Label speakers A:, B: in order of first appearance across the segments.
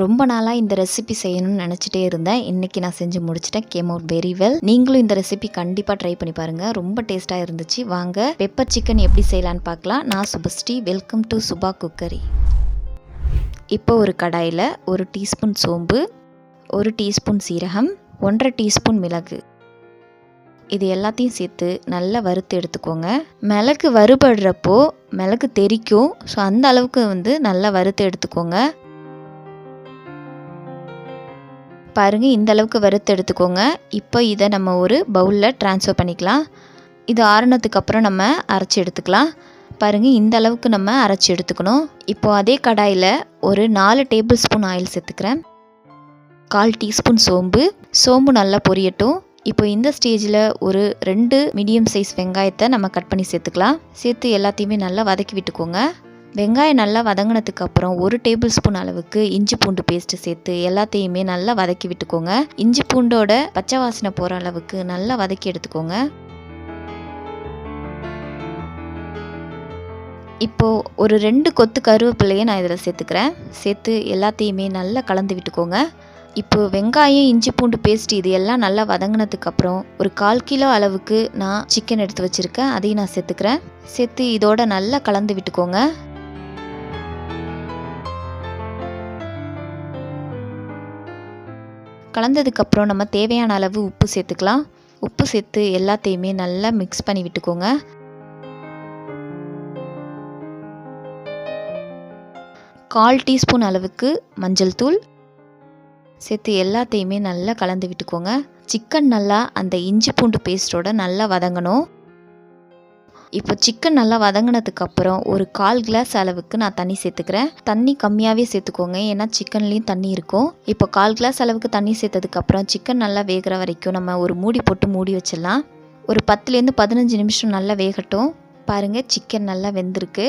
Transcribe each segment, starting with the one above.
A: ரொம்ப நாளாக இந்த ரெசிபி செய்யணும்னு நினச்சிட்டே இருந்தேன். இன்றைக்கி நான் செஞ்சு முடிச்சிட்டேன். கேம் அவுட் வெரி வெல் நீங்களும் இந்த ரெசிபி கண்டிப்பாக ட்ரை பண்ணி பாருங்கள் ரொம்ப டேஸ்ட்டாக இருந்துச்சு. வாங்க பெப்பர் சிக்கன் எப்படி செய்யலான்னு பார்க்கலாம். நான் Subhashree. Welcome to Subha cookery இப்போ ஒரு கடாயில் ஒரு டீஸ்பூன் சோம்பு ஒரு டீஸ்பூன் சீரகம் ஒன்றரை டீஸ்பூன் மிளகு. இது எல்லாத்தையும் சேர்த்து நல்லா வறுத்து எடுத்துக்கோங்க. மிளகு வறுபடுறப்போ மிளகு தெறிக்கும் ஸோ அந்த அளவுக்கு வந்து நல்லா வறுத்து எடுத்துக்கோங்க. பாருங்கள் இந்த அளவுக்கு வறுத்து எடுத்துக்கோங்க. இப்போ இதை நம்ம ஒரு பவுலில் ட்ரான்ஸ்ஃபர் பண்ணிக்கலாம். இது ஆறுனதுக்கு அப்புறம் நம்ம அரைச்சி எடுத்துக்கலாம். பாருங்கள் இந்த அளவுக்கு நம்ம அரைச்சி எடுத்துக்கணும். இப்போது அதே கடாயில் ஒரு நாலு டேபிள் ஸ்பூன் ஆயில் சேர்த்துக்கிறேன். கால் டீஸ்பூன் சோம்பு. சோம்பு நல்லா பொரியட்டும். இப்போ இந்த ஸ்டேஜில் ஒரு ரெண்டு மீடியம் சைஸ் வெங்காயத்தை நம்ம கட் பண்ணி சேர்த்துக்கலாம். சேர்த்து எல்லாத்தையுமே நல்லா வதக்கி விட்டுக்கோங்க. வெங்காயம் நல்லா வதங்கினதுக்கு அப்புறம் ஒரு டேபிள் ஸ்பூன் அளவுக்கு இஞ்சி பூண்டு பேஸ்ட்டு சேர்த்து எல்லாத்தையுமே நல்லா வதக்கி விட்டுக்கோங்க. இஞ்சி பூண்டோட பச்சை வாசனை போகிற அளவுக்கு நல்லா வதக்கி எடுத்துக்கோங்க. இப்போது ஒரு ரெண்டு கொத்து கருவேப்பிலையை நான் இதில் சேர்த்துக்கிறேன். சேர்த்து எல்லாத்தையுமே நல்லா கலந்து விட்டுக்கோங்க. இப்போ வெங்காயம் இஞ்சி பூண்டு பேஸ்ட் இது எல்லாம் நல்லா வதங்கினதுக்கு அப்புறம் ஒரு கால் கிலோ அளவுக்கு நான் சிக்கன் எடுத்து வச்சுருக்கேன். அதையும் நான் சேர்த்துக்கிறேன். சேர்த்து இதோட நல்லா கலந்து விட்டுக்கோங்க. கலந்ததுக்கப்புறம் நம்ம தேவையான அளவு உப்பு சேர்த்துக்கலாம். உப்பு சேர்த்து எல்லாத்தையுமே நல்லா மிக்ஸ் பண்ணி விட்டுக்கோங்க. கால் டீஸ்பூன் அளவுக்கு மஞ்சள் தூள் சேர்த்து எல்லாத்தையுமே நல்லா கலந்து விட்டுக்கோங்க. சிக்கன் நல்லா அந்த இஞ்சி பூண்டு பேஸ்ட்டோட நல்லா வதங்கணும். இப்போ சிக்கன் நல்லா வதங்கினதுக்கப்புறம் ஒரு கால் கிளாஸ் அளவுக்கு நான் தண்ணி சேர்த்துக்கிறேன். தண்ணி கம்மியாகவே சேர்த்துக்கோங்க. ஏன்னா சிக்கன்லேயும் தண்ணி இருக்கும். இப்போ கால் கிளாஸ் அளவுக்கு தண்ணி சேர்த்ததுக்கப்புறம் சிக்கன் நல்லா வேகிற வரைக்கும் நம்ம ஒரு மூடி போட்டு மூடி வச்சிடலாம். ஒரு பத்துலேருந்து பதினஞ்சு நிமிஷம் நல்லா வேகட்டும். பாருங்கள் சிக்கன் நல்லா வெந்திருக்கு.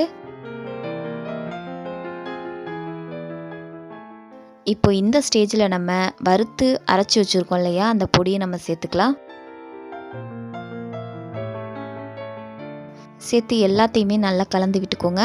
A: இப்போ இந்த ஸ்டேஜில் நம்ம வறுத்து அரைச்சி வச்சுருக்கோம் இல்லையா? அந்த பொடியை நம்ம சேர்த்துக்கலாம். சேர்த்து எல்லாத்தையுமே நல்லா கலந்து விட்டுக்கோங்க.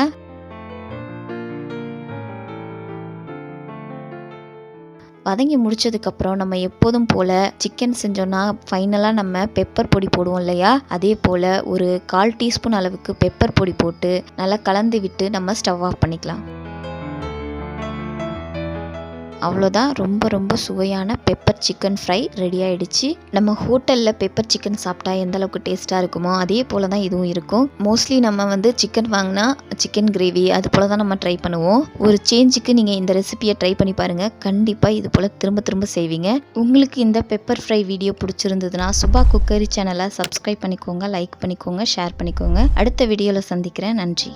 A: வதங்கி முடிச்சதுக்கப்புறம் நம்ம எப்போதும் போல் சிக்கன் செஞ்சோன்னா ஃபைனலாக நம்ம பெப்பர் பொடி போடுவோம் இல்லையா? அதே போல் ஒரு கால் டீஸ்பூன் அளவுக்கு பெப்பர் பொடி போட்டு நல்லா கலந்து விட்டு நம்ம ஸ்டவ் ஆஃப் பண்ணிக்கலாம். அவ்வளோதான். ரொம்ப ரொம்ப சுவையான பெப்பர் சிக்கன் ஃப்ரை ரெடி ஆகிடுச்சு நம்ம ஹோட்டலில் பெப்பர் சிக்கன் சாப்பிட்டா எந்த அளவுக்கு டேஸ்ட்டாக இருக்குமோ அதே போல் தான் இதுவும் இருக்கும். மோஸ்ட்லி நம்ம வந்து சிக்கன் வாங்கினா சிக்கன் கிரேவி அது போல் தான் நம்ம ட்ரை பண்ணுவோம். ஒரு சேஞ்சுக்கு நீங்கள் இந்த ரெசிபியை ட்ரை பண்ணி பாருங்கள் கண்டிப்பாக இது போல் திரும்ப திரும்ப செய்வீங்க. உங்களுக்கு இந்த பெப்பர் ஃப்ரை வீடியோ பிடிச்சிருந்ததுன்னா சுபா குக்கரி சேனலை சப்ஸ்கிரைப் பண்ணிக்கோங்க லைக் பண்ணிக்கோங்க ஷேர் பண்ணிக்கோங்க. அடுத்த வீடியோவில் சந்திக்கிறேன். நன்றி.